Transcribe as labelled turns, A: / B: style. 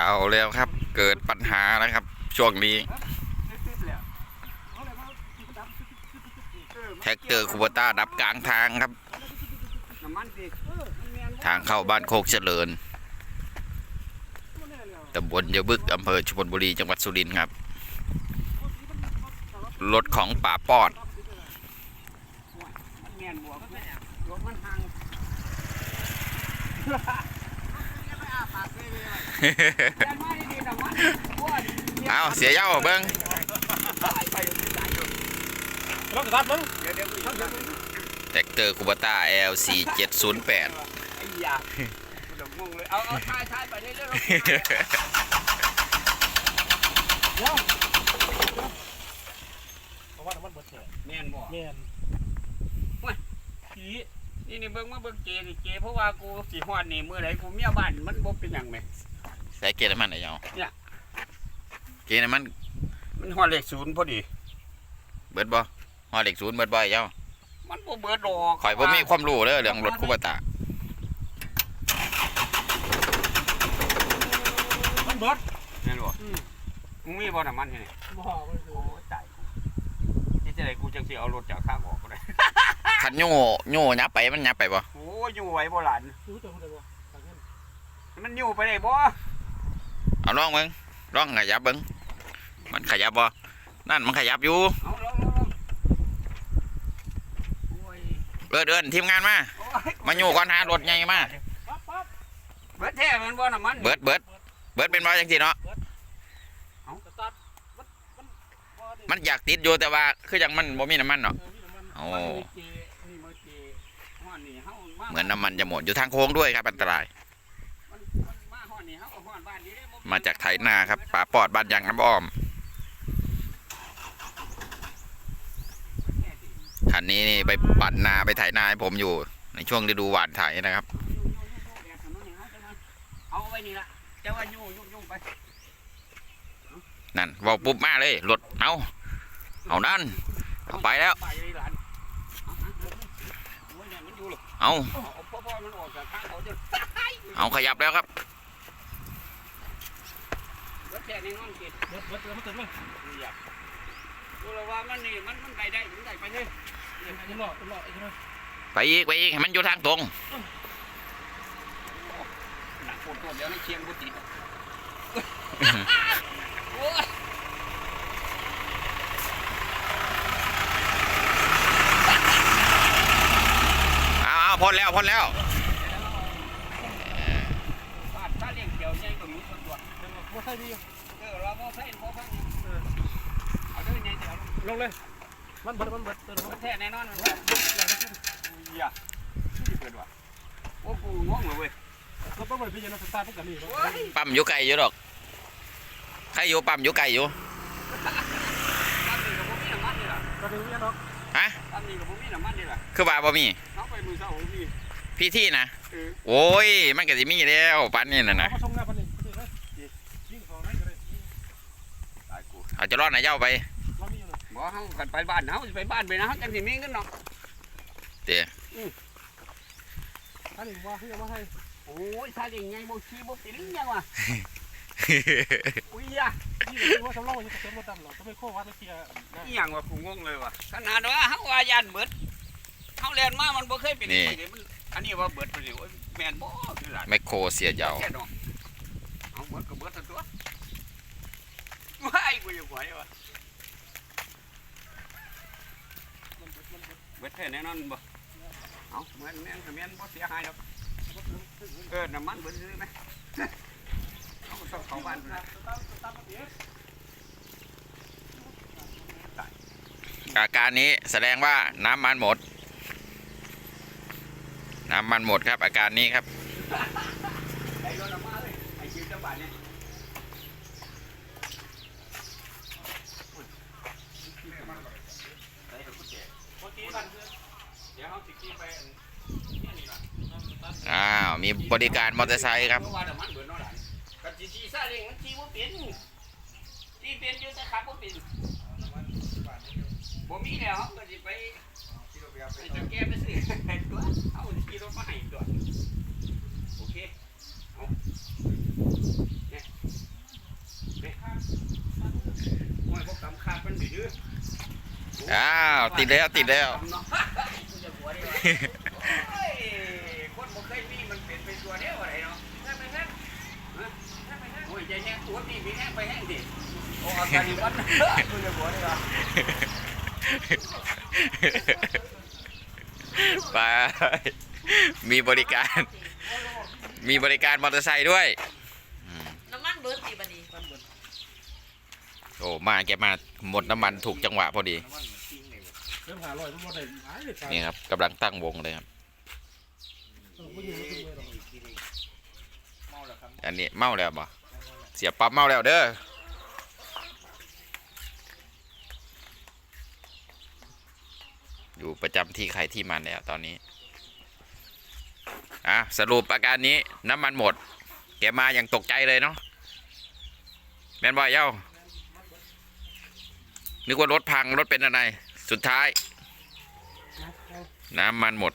A: เอาแล้วครับ เกิดปัญหานะครับ ช่วงนี้ แท็กเตอร์คูเบต้าดับกลางทางครับ ทางเข้าบ้านโคกเจริญตำบลเยบึกอำเภอชุมพลบุรีจังหวัดสุรินทร์ครับ รถของป่าปอด
B: มัน
A: เอาเสียเย้าเบิ้ง
B: ไปอยู่ที่ไหนอยู่
C: รถกระทัดมึง
B: เดี๋ยวเดี๋ยวเดี๋ยวเดี๋ยว
A: แท็กเตอร์คูเบต้า LC 708
B: ไอ้ยาเดี๋ยวงงเลย เอาเอาทายทายไปเรื่อยๆ
C: เพราะว่าน้ำมันเบิดเนี่ย
B: แมนบ่
C: แม่น
B: ผี นี่นี่เบิ่งมาเบิ่งเจนี่เจเพราะว่ากูสิฮอดนี่มื้อใดกูเมียบ้านมันบ่เป็นหยังแหม
A: ใส่เกียร์น้ำมันไหนเย้า
B: เนี่ย
A: เกียร์น้ำมัน
B: มันฮอดเลขศูนย์พอดี
A: เบิดบ่ฮอดเด็กศูนย์เบิดบ่ไอ้เย้า
B: มันบ่เบิดดอก
A: ข่อยบ่มีความรู้เด้อเรื่องรถคูเบต้า
C: มันเบิด
B: แม่นบ่มึงมีบ่น้ำมันนี่
C: บ่มันคือ
B: โอ้ยตายกูที่จะได้กูจังสิเอารถจากข้างออก ก็ได้
A: คันโย่โย่ยับไปมันยับไปบ่
B: โอ้ยอยู่ไหวบ่หลาน
C: รู้จักคนเดียวบ่ต่างกัน
B: มันอยู่ไปได้บ่
A: เอาลองเบิ้งลองขยับเบิ้งมันขยับบ่นั่นมันขยับอยู่
B: เอาลองลองลองโอ้ย
A: เอิ้นเอิ้นทีมงานมา
B: โอ้ย
A: มาอยู่ก่อนหารถใหญ่มา
C: ปั๊บปั๊บ
B: เบิดแท้แมันบ่น้ำมัน
A: เบิดเบิดเบิดเป็นบ่จังซี่เนาะ
C: กระทัดมันมันบ่ได้
A: มันอยากติดอยู่แต่ว่าคือจังมันบ่มีน้ำมันเนาะ
C: เออมีน้ำมัน
A: โอ้
B: มันมีเจนี่มัน เจฮอดนี่เฮามา
A: เหมือนน้ำมันจะหมดอยู่ทางโค้งด้วยครับอันตราย
B: มันมันมาฮอดนี่เฮาก็ฮอดบ้านนี้เด้บ่
A: มาจากไถนาครับป่าปอดบ้านยางน้ำอ้อมคันนี้นี่ไปปั่นนาไปไถนาให้ผมอยู่ในช่วงฤดูหว่านไถนะครับ
B: เอาไว้นี่ละจะว่ายู่ยุ่งยุ่งไป
A: นั่นเว่าปุ๊บมาเลยรถเอาเอานั่นเอาไปแล้ว
B: ไปเลยหลานโอ้ย เนี่ยมันอยู่หรอก
A: เอา
B: เอาพ่อพ่อมันออกจากข้างเขาจะ
A: เอาขยับแล้วครับ
B: รถแค่นี้นอนกิน
C: เบิดเบิดเบิดมันเกิดมั้ย
B: อยากดูแล้วว่ามันนี่มันมันไปได้ถึงได้ไปเลย
C: เป็นหลอดเป็นหลอดไอ้นี่
A: ไปอีกไปอีกให้มันอยู่ทางตรง
B: หนักปวดตัวเดี๋ยวนี่เชียงบุตรโอ้ย
A: เอาเอา พ้นแล้วพ้นแล้ว
B: ฟาดถ้าเลี้ยงเขียวใหญ่กว่าหมูตัวตัว
C: บ่ใช่ดี
B: เออเราบ่ใส่บ่ฟังเอาเด้อใหญ่เดี๋ยว
C: ลงเลย มันเบิดมันเบิดเติม
B: ร
C: มัน
B: ถแท้แน่นอนมันว่าอย่าเกิดว่ะโอ้กูง่วงเลยเว้ย
C: รถบ่เบิดพี่ยังสตาร์ทกันนี่
B: โอ้ย
A: ปั๊มอยู่ไกลอยู่ดอกใครอยู่ปั๊มอยู่ไกลอยู่
B: ตามนี่กับผมมีน้ำมันนี่ล่ะ
C: ก็ถึงเนี่ยเนาะ
A: ฮะ
B: ตามนี่กับผมมีน้ำมันนี่ล่ะ
A: คือว่าบ่มี
B: เขาไป มือเช้าผมมี
A: พี่ที่นะ
B: เออ
A: โอ้ย มันก็สิมีแล้วปันนี่น่ะนะ
C: เขาชมงานพันนี่คือนะยิ่งของได้ก็ได้
B: ตายกู
A: เอาจะรอดไหนเจ้าไป
C: เรามีอยู่เลย
B: บ่เฮากันไปบ้านเฮาสิไปบ้านไปนะเฮาจังสิมีเงินเนาะ
A: เดี๋ยว
C: อันนี้ว่าคือมาให้
B: โอ้ยถ้าอย่างไงบ่ขี้บ่ติลิงยังวะอุ้ยยะ
C: ที่คือว่าสำรองอยู่กับเต็มรถดำหรอกก็ไม่โค้วัดเทียนะ
B: อีหยังวะกูงงเลยว่ะขนาดว่าเฮาว่ายันเบิด เฮาเรียนมามันบ่เคยเป็นอย่างนี้มันอันนี้ว่าเบิดไปสิโอ้ยแม่นบ่คือหลาน
A: แมคโครเสียเหยา
B: แค่น้องเอาเบิดก็เบิดทั้งตัวว้ายกูอยู่ไหววะเบิดแท้แน่นอนบ่เอาเหมือนแม่นก็แม่นบ่เสียหายดอกเออน้ำมันเบิดซื้อไหมเอาเข้าเข้าบ้านไปนะ
A: อาการนี้แสดงว่าน้ำมันหมด น้ำมันหมดครับ อาการนี้ครับ
B: อ้าว
C: มี
A: บริการมอเตอร์ไซค์ครับ
B: เพราะว่าเดี๋ยวมันเบิดเนาะหลานกับจีจีซาเล้งมันขี่บ่เป็นขี่เป็นอยู่แต่ขับบ่เป็นบ่มีแล้วก็สิไป อ้จ้าแกไปสิเห็นตัวเอาที่รถมาให้ตัวโอเคเอาเนี่ยเนี่ยห้
A: อยพวกตำขาดมันดื้ออ้าวติดแล้ว
B: ติดแล้วคนบ่เคยมีมันเป็นไปตัวเดียวอะไรเนาะไปแห้งโอ้ยใจแห้งตัวนี่มีแห้งไปแห้งดิโอ้อาการดีวันคุณจะหัวได้หรอ
A: ไป มีบริการ มีบริการมอเตอร์ไซค์ด้วย
D: น้ำมันเบิร์ดตีบัดนี้
A: โอ้มาแกมาหมดน้ำมันถูกจังหวะพอดี
C: เริ่มหาลอยมันบ่ได้หายเลยครับ
A: นี่ครับกำลังตั้งวงเลยครับ
C: บ่อยู่บ่ถึงเลยหรอก
A: อันนี้เมาแล้วบ่เสียปั๊บเมาแล้วเด้ออยู่ ประจำที่ใครที่มันแล้วตอนนี้อะสรุปอาการนี้น้ำมันหมด แกมาอย่างตกใจเลยเนาะแม่นบ่เย้านึกว่ารถพังรถเป็นอะไร สุดท้าย น้ำมันหมด